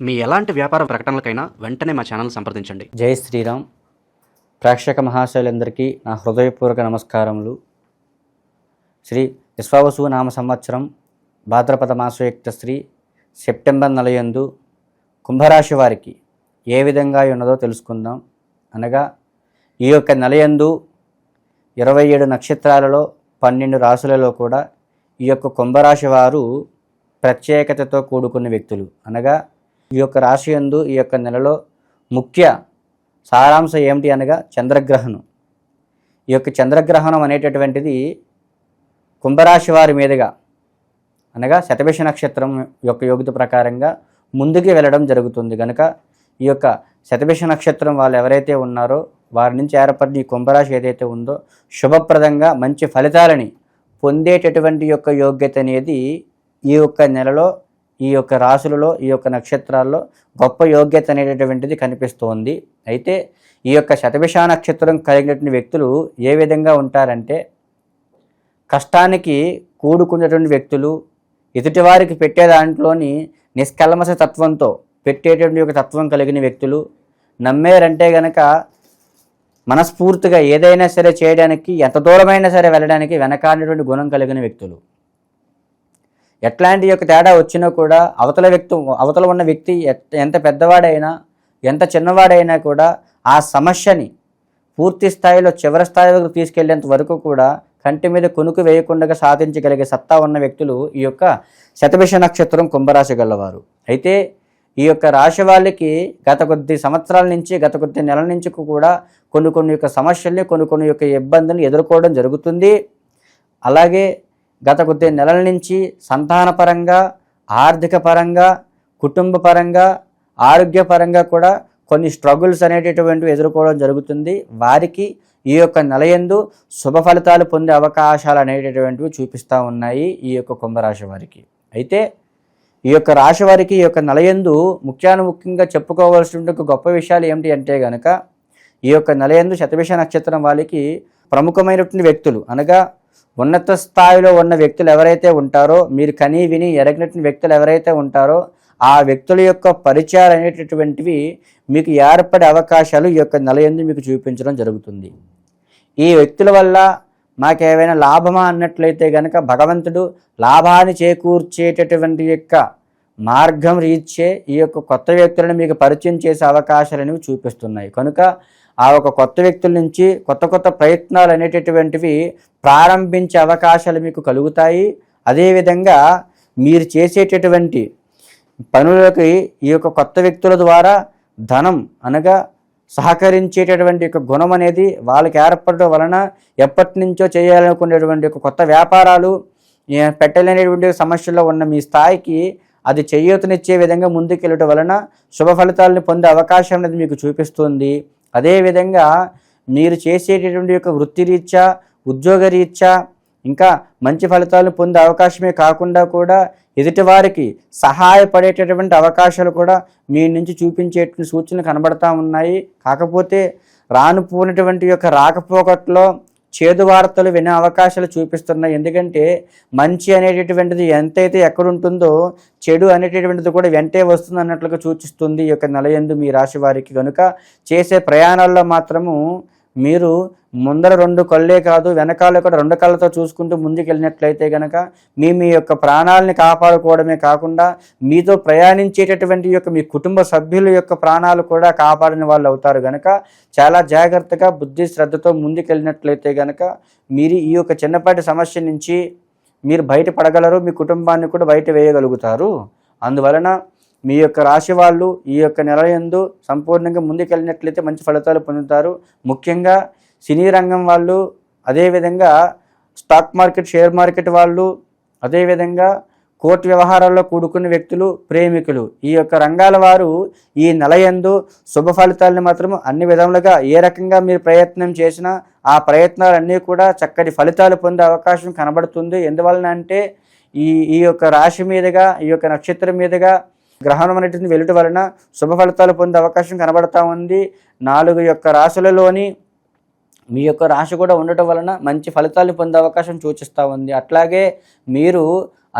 మీ ఎలాంటి వ్యాపార ప్రకటనలకైనా వెంటనే మా ఛానల్ సంప్రదించండి. జై శ్రీరామ్. ప్రేక్షక మహాశైలందరికీ నా హృదయపూర్వక నమస్కారములు. శ్రీ విశ్వావసు నామ సంవత్సరం భాద్రపద మాసయుక్త శ్రీ సెప్టెంబర్ నెలయందు కుంభరాశి వారికి ఏ విధంగా ఉన్నదో తెలుసుకుందాం. అనగా ఈ యొక్క నెలయందు ఇరవై ఏడు నక్షత్రాలలో పన్నెండు రాశులలో కూడా ఈ యొక్క కుంభరాశి వారు ప్రత్యేకతతో కూడుకున్న వ్యక్తులు. అనగా ఈ యొక్క రాశి యందు ఈ యొక్క నెలలో ముఖ్య సారాంశం ఏమిటి అనగా చంద్రగ్రహణం. ఈ యొక్క చంద్రగ్రహణం అనేటటువంటిది కుంభరాశి వారి మీదుగా అనగా శతభిష నక్షత్రం యొక్క యోగ్యత ప్రకారంగా ముందుకు వెళ్ళడం జరుగుతుంది. కనుక ఈ యొక్క శతభిష నక్షత్రం వాళ్ళు ఎవరైతే ఉన్నారో వారి నుంచి ఏర్పడిన ఈ కుంభరాశి ఏదైతే ఉందో శుభప్రదంగా మంచి ఫలితాలని పొందేటటువంటి యొక్క యోగ్యత అనేది ఈ యొక్క నెలలో ఈ యొక్క రాశులలో ఈ యొక్క నక్షత్రాల్లో గొప్ప యోగ్యత అనేటటువంటిది కనిపిస్తోంది. అయితే ఈ యొక్క శతభిష నక్షత్రం కలిగినటువంటి వ్యక్తులు ఏ విధంగా ఉంటారంటే కష్టానికి కూడుకున్నటువంటి వ్యక్తులు ఎదుటివారికి పెట్టే దాంట్లోని నిష్కల్మస తత్వంతో పెట్టేటువంటి ఒక తత్వం కలిగిన వ్యక్తులు నమ్మేరంటే గనక మనస్ఫూర్తిగా ఏదైనా సరే చేయడానికి ఎంత దూరమైనా సరే వెళ్ళడానికి వెనకాడినటువంటి గుణం కలిగిన వ్యక్తులు. ఎట్లాంటి యొక్క తేడా వచ్చినా కూడా అవతల వ్యక్తి అవతల ఉన్న వ్యక్తి ఎంత పెద్దవాడైనా ఎంత చిన్నవాడైనా కూడా ఆ సమస్యని పూర్తి స్థాయిలో చివరి స్థాయిలో తీసుకెళ్ళేంత వరకు కూడా కంటి మీద కొనుకు వేయకుండా సాధించగలిగే సత్తా ఉన్న వ్యక్తులు ఈ యొక్క శతభిష నక్షత్రం కుంభరాశి గలవారు. అయితే ఈ యొక్క రాశి వాళ్ళకి గత కొద్ది సంవత్సరాల నుంచి గత కొద్ది నెలల నుంచి కూడా కొన్ని కొన్ని యొక్క సమస్యల్ని కొన్ని కొన్ని యొక్క ఇబ్బందులను ఎదుర్కోవడం జరుగుతుంది. అలాగే గత కొద్ది నెలల నుంచి సంతానపరంగా ఆర్థిక పరంగా కుటుంబ పరంగా ఆరోగ్యపరంగా కూడా కొన్ని స్ట్రగుల్స్ అనేటటువంటివి ఎదుర్కోవడం జరుగుతుంది. వారికి ఈ యొక్క నెలయందు శుభ ఫలితాలు పొందే అవకాశాలు అనేటటువంటివి చూపిస్తూ ఉన్నాయి ఈ యొక్క కుంభరాశి వారికి. అయితే ఈ యొక్క రాశి వారికి ఈ యొక్క నెలయందు ముఖ్యాను ముఖ్యంగా చెప్పుకోవాల్సిన గొప్ప విషయాలు ఏమిటి అంటే గనక ఈ యొక్క నెలయందు శతభిష నక్షత్రం వాళ్ళకి ప్రముఖమైనటువంటి వ్యక్తులు అనగా ఉన్నత స్థాయిలో ఉన్న వ్యక్తులు ఎవరైతే ఉంటారో మీరు కనీ విని ఎరగినటువంటి వ్యక్తులు ఎవరైతే ఉంటారో ఆ వ్యక్తుల యొక్క పరిచయాలు అనేటటువంటివి మీకు ఏర్పడే అవకాశాలు ఈ యొక్క నెలయందు మీకు చూపించడం జరుగుతుంది. ఈ వ్యక్తుల వల్ల మాకేమైనా లాభమా అన్నట్లయితే గనక భగవంతుడు లాభాన్ని చేకూర్చేటటువంటి యొక్క మార్గం రీత్యే ఈ యొక్క కొత్త వ్యక్తులను మీకు పరిచయం చేసే అవకాశాలు అనేవి చూపిస్తున్నాయి. కనుక ఆ ఒక కొత్త వ్యక్తుల నుంచి కొత్త కొత్త ప్రయత్నాలు అనేటటువంటివి ప్రారంభించే అవకాశాలు మీకు కలుగుతాయి. అదేవిధంగా మీరు చేసేటటువంటి పనులకి ఈ యొక్క కొత్త వ్యక్తుల ద్వారా ధనం అనగా సహకరించేటటువంటి యొక్క గుణం అనేది వాళ్ళకి ఏర్పడడం వలన ఎప్పటి నుంచో చేయాలనుకునేటువంటి ఒక కొత్త వ్యాపారాలు పెట్టలేనటువంటి సమస్యల్లో ఉన్న మీ స్థాయికి అది చేయూతనిచ్చే విధంగా ముందుకెళ్ళటం వలన శుభ ఫలితాలను పొందే అవకాశం అనేది మీకు చూపిస్తుంది. అదేవిధంగా మీరు చేసేటటువంటి యొక్క వృత్తిరీత్యా ఉద్యోగరీత్యా ఇంకా మంచి ఫలితాలు పొందే అవకాశమే కాకుండా కూడా ఎదుటివారికి సహాయపడేటటువంటి అవకాశాలు కూడా మీ నుంచి చూపించేటువంటి సూచనలు కనబడతా ఉన్నాయి. కాకపోతే రానుపోయినటువంటి యొక్క రాకపోకట్లో చేదు వార్తలు వినే అవకాశాలు చూపిస్తున్నాయి. ఎందుకంటే మంచి అనేటటువంటిది ఎంతైతే ఎక్కడుంటుందో చెడు అనేటటువంటిది కూడా వెంటే వస్తుంది అన్నట్లుగా సూచిస్తుంది ఈ యొక్క నెలయందు మీ రాశి వారికి. కనుక చేసే ప్రయాణాల్లో మాత్రము మీరు ముందర రెండు కళ్ళే కాదు వెనకాల కూడా రెండు కళ్ళతో చూసుకుంటూ ముందుకు వెళ్ళినట్లయితే కనుక మీ మీ యొక్క ప్రాణాలని కాపాడుకోవడమే కాకుండా మీతో ప్రయాణించేటటువంటి యొక్క మీ కుటుంబ సభ్యుల యొక్క ప్రాణాలు కూడా కాపాడిన వాళ్ళు అవుతారు కనుక చాలా జాగ్రత్తగా బుద్ధి శ్రద్ధతో ముందుకెళ్ళినట్లయితే కనుక మీరు ఈ యొక్క చిన్నపాటి సమస్య నుంచి మీరు బయటపడగలరు మీ కుటుంబాన్ని కూడా బయట వేయగలుగుతారు. అందువలన మీ యొక్క రాశి వాళ్ళు ఈ యొక్క నెలయందు సంపూర్ణంగా ముందుకెళ్ళినట్లయితే మంచి ఫలితాలు పొందుతారు. ముఖ్యంగా సినీ రంగం వాళ్ళు అదేవిధంగా స్టాక్ మార్కెట్ షేర్ మార్కెట్ వాళ్ళు అదేవిధంగా కోర్టు వ్యవహారాల్లో కూడుకున్న వ్యక్తులు ప్రేమికులు. ఈ యొక్క రంగాల వారు ఈ నెలయందు శుభ ఫలితాలను మాత్రం అన్ని విధములుగా ఏ రకంగా మీరు ప్రయత్నం చేసినా ఆ ప్రయత్నాలన్నీ కూడా చక్కటి ఫలితాలు పొందే అవకాశం కనబడుతుంది. ఎందువలన అంటే ఈ ఈ యొక్క రాశి మీదుగా ఈ యొక్క నక్షత్రం మీదుగా గ్రహణం అనేటువంటి వెళ్ళటం వలన శుభ ఫలితాలు పొందే అవకాశం కనబడతా ఉంది. నాలుగు యొక్క రాశులలోని మీ యొక్క రాశి కూడా ఉండటం వలన మంచి ఫలితాలు పొందే అవకాశం సూచిస్తూ ఉంది. అట్లాగే మీరు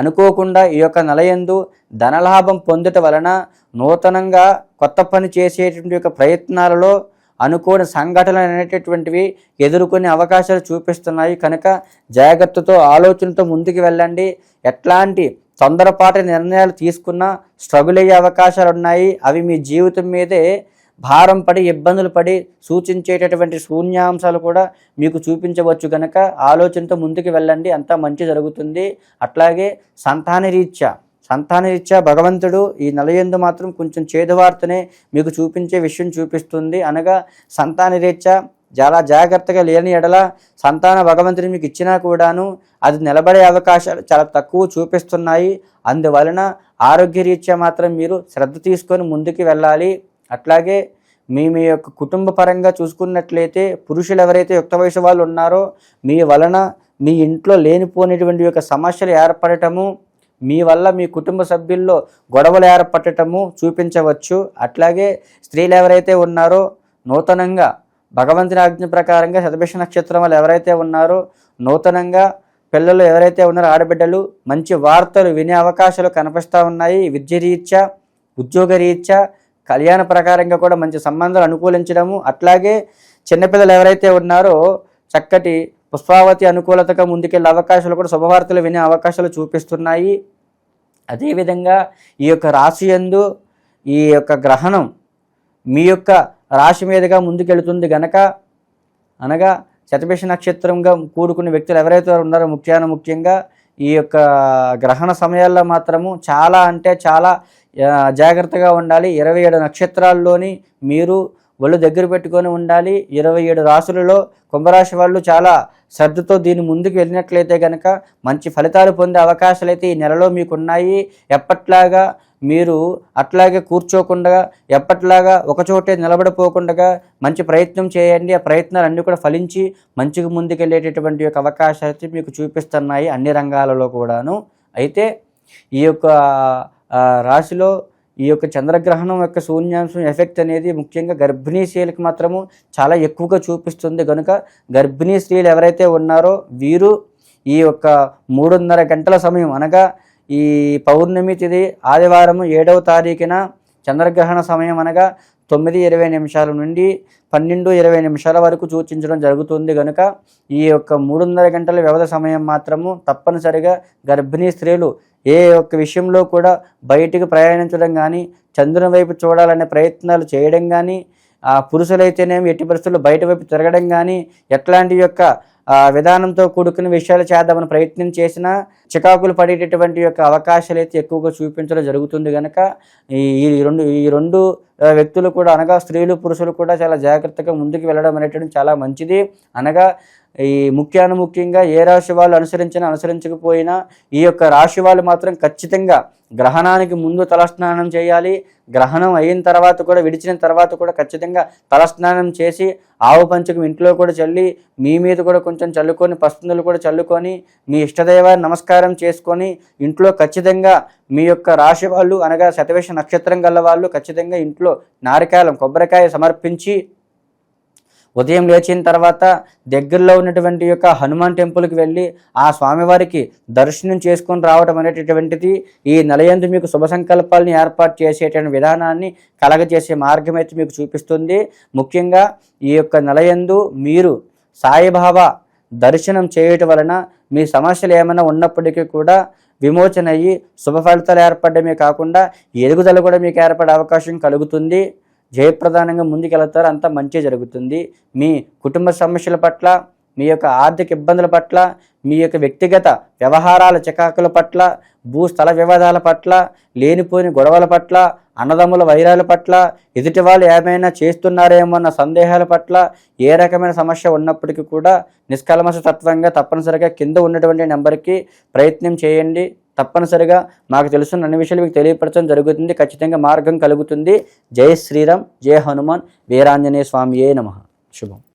అనుకోకుండా ఈ యొక్క నలయందు ధనలాభం పొందుట వలన నూతనంగా కొత్త పని చేసేటువంటి యొక్క ప్రయత్నాలలో అనుకోని సంఘటనలు అనేటటువంటివి ఎదుర్కొనే అవకాశాలు చూపిస్తున్నాయి. కనుక జాగ్రత్తతో ఆలోచనతో ముందుకు వెళ్ళండి. ఎట్లాంటి తొందరపాటు నిర్ణయాలు తీసుకున్నా స్ట్రగుల్ అయ్యే అవకాశాలు ఉన్నాయి. అవి మీ జీవితం మీదే భారం పడి ఇబ్బందులు పడి సూచించేటటువంటి శూన్యాంశాలు కూడా మీకు చూపించవచ్చు కనుక ఆలోచనతో ముందుకు వెళ్ళండి. అంతా మంచి జరుగుతుంది. అట్లాగే సంతాన రీత్యా సంతాన రీత్యా భగవంతుడు ఈ నలయందు మాత్రం కొంచెం చేదువార్తనే మీకు చూపించే విషయం చూపిస్తుంది. అనగా సంతాన రీత్యా చాలా జాగ్రత్తగా లేని ఎడల సంతాన భగవంతుని మీకు ఇచ్చినా కూడాను అది నిలబడే అవకాశాలు చాలా తక్కువ చూపిస్తున్నాయి. అందువలన ఆరోగ్య రీత్యా మాత్రం మీరు శ్రద్ధ తీసుకొని ముందుకు వెళ్ళాలి. అట్లాగే మీ మీ యొక్క కుటుంబ పరంగా చూసుకున్నట్లయితే పురుషులు ఎవరైతే యుక్త వయసు వాళ్ళు ఉన్నారో మీ వలన మీ ఇంట్లో లేనిపోయినటువంటి యొక్క సమస్యలు ఏర్పడటము మీ వల్ల మీ కుటుంబ సభ్యుల్లో గొడవలు ఏర్పడటము చూపించవచ్చు. అట్లాగే స్త్రీలు ఎవరైతే ఉన్నారో నూతనంగా భగవంతుని ఆజ్ఞ ప్రకారంగా శతభిష నక్షత్రం వాళ్ళు ఎవరైతే ఉన్నారో నూతనంగా పిల్లలు ఎవరైతే ఉన్నారో ఆడబిడ్డలు మంచి వార్తలు వినే అవకాశాలు కనిపిస్తూ ఉన్నాయి. విద్య రీత్యా ఉద్యోగ రీత్యా కళ్యాణ ప్రకారంగా కూడా మంచి సంబంధాలు అనుకూలించడము. అట్లాగే చిన్నపిల్లలు ఎవరైతే ఉన్నారో చక్కటి పుష్పావతి అనుకూలతగా ముందుకెళ్ళే అవకాశాలు కూడా శుభవార్తలు వినే అవకాశాలు చూపిస్తున్నాయి. అదేవిధంగా ఈ యొక్క రాశి యందు ఈ యొక్క గ్రహణం మీ యొక్క రాశి మీదుగా ముందుకెళుతుంది గనక అనగా శతభిష నక్షత్రంగా కూడుకున్న వ్యక్తులు ఎవరైతే ఉన్నారో ముఖ్యాన ముఖ్యంగా ఈ యొక్క గ్రహణ సమయాల్లో మాత్రము చాలా అంటే చాలా జాగ్రత్తగా ఉండాలి. ఇరవై ఏడు నక్షత్రాల్లోని మీరు ఒళ్ళు దగ్గర పెట్టుకొని ఉండాలి. ఇరవై ఏడు రాసులలో కుంభరాశి వాళ్ళు చాలా శ్రద్ధతో దీని ముందుకు వెళ్ళినట్లయితే కనుక మంచి ఫలితాలు పొందే అవకాశాలు అయితే ఈ నెలలో మీకు ఉన్నాయి ఎప్పట్లాగా మీరు అట్లాగే కూర్చోకుండా ఎప్పట్లాగా ఒకచోటే నిలబడిపోకుండా మంచి ప్రయత్నం చేయండి. ఆ ప్రయత్నాలు అన్నీ కూడా ఫలించి మంచిగా ముందుకెళ్ళేటటువంటి యొక్క అవకాశాలు అయితే మీకు చూపిస్తున్నాయి అన్ని రంగాలలో కూడాను. అయితే ఈ యొక్క రాశిలో ఈ యొక్క చంద్రగ్రహణం యొక్క శూన్యాంశం ఎఫెక్ట్ అనేది ముఖ్యంగా గర్భిణీ స్త్రీలకు మాత్రము చాలా ఎక్కువగా చూపిస్తుంది. కనుక గర్భిణీ స్త్రీలు ఎవరైతే ఉన్నారో వీరు ఈ యొక్క మూడున్నర గంటల సమయం అనగా ఈ పౌర్ణమి తిది ఆదివారం ఏడవ తారీఖున చంద్రగ్రహణ సమయం అనగా తొమ్మిది ఇరవై నిమిషాల నుండి పన్నెండు ఇరవై నిమిషాల వరకు సూచించడం జరుగుతుంది కనుక ఈ యొక్క మూడున్నర గంటల వ్యవధి సమయం మాత్రము తప్పనిసరిగా గర్భిణీ స్త్రీలు ఏ ఒక్క విషయంలో కూడా బయటికి ప్రయాణించడం కానీ చంద్రుని వైపు చూడాలనే ప్రయత్నాలు చేయడం కానీ ఆ పురుషులైతేనేమి ఎట్టి పరిస్థితుల్లో బయట వైపు తిరగడం కానీ ఎట్లాంటి యొక్క విధానంతో కూడుకున్న విషయాలు చేద్దామని ప్రయత్నం చేసినా చికాకులు పడేటటువంటి యొక్క అవకాశాలు అయితే ఎక్కువగా చూపించడం జరుగుతుంది కనుక ఈ రెండు ఈ రెండు వ్యక్తులు కూడా అనగా స్త్రీలు పురుషులు కూడా చాలా జాగ్రత్తగా ముందుకు వెళ్ళడం అనేటువంటి చాలా మంచిది. అనగా ఈ ముఖ్యాను ముఖ్యంగా ఏ రాశి వాళ్ళు అనుసరించినా అనుసరించకపోయినా ఈ యొక్క రాశి వాళ్ళు మాత్రం ఖచ్చితంగా గ్రహణానికి ముందు తలస్నానం చేయాలి. గ్రహణం అయిన తర్వాత కూడా విడిచిన తర్వాత కూడా ఖచ్చితంగా తలస్నానం చేసి ఆవు పంచకం ఇంట్లో కూడా చల్లి మీ మీద కూడా కొంచెం చల్లుకొని పస్తుందులు కూడా చల్లుకొని మీ ఇష్టదైవాన్ని నమస్కారం చేసుకొని ఇంట్లో ఖచ్చితంగా మీ యొక్క రాశి వాళ్ళు అనగా శతవేష నక్షత్రం గల వాళ్ళు ఖచ్చితంగా ఇంట్లో నారికాయలం కొబ్బరికాయ సమర్పించి ఉదయం లేచిన తర్వాత దగ్గరలో ఉన్నటువంటి యొక్క హనుమాన్ టెంపుల్కి వెళ్ళి ఆ స్వామివారికి దర్శనం చేసుకొని రావడం అనేటటువంటిది ఈ నెలయందు మీకు శుభ సంకల్పాలను ఏర్పాటు చేసేటువంటి విధానాన్ని కలగజేసే మార్గం అయితే మీకు చూపిస్తుంది. ముఖ్యంగా ఈ యొక్క నెలయందు మీరు సాయిబాబా దర్శనం చేయటం వలన మీ సమస్యలు ఏమైనా ఉన్నప్పటికీ కూడా విమోచన అయ్యి శుభ ఫలితాలు ఏర్పడమే కాకుండా ఎదుగుదల కూడా మీకు ఏర్పడే అవకాశం కలుగుతుంది. జయప్రదానంగా ముందుకెళ్తారు అంతా మంచి జరుగుతుంది. మీ కుటుంబ సమస్యల పట్ల మీ యొక్క ఆర్థిక ఇబ్బందుల పట్ల మీ యొక్క వ్యక్తిగత వ్యవహారాల చికాకుల పట్ల భూస్థల వివాదాల పట్ల లేనిపోని గొడవల పట్ల అన్నదమ్ముల వైరాల పట్ల ఎదుటి వాళ్ళు ఏమైనా చేస్తున్నారేమో అన్న సందేహాల పట్ల ఏ రకమైన సమస్య ఉన్నప్పటికీ కూడా నిష్కల్మష తత్వంగా తప్పనిసరిగా కింద ఉన్నటువంటి నెంబర్కి ప్రయత్నం చేయండి. తప్పనిసరిగా మాకు తెలుసున్న అన్ని విషయాలు మీకు తెలియపరచడం జరుగుతుంది. ఖచ్చితంగా మార్గం కలుగుతుంది. జై శ్రీరామ్ జై హనుమాన్ వీరాంజనేయ స్వామియే నమ. శుభం.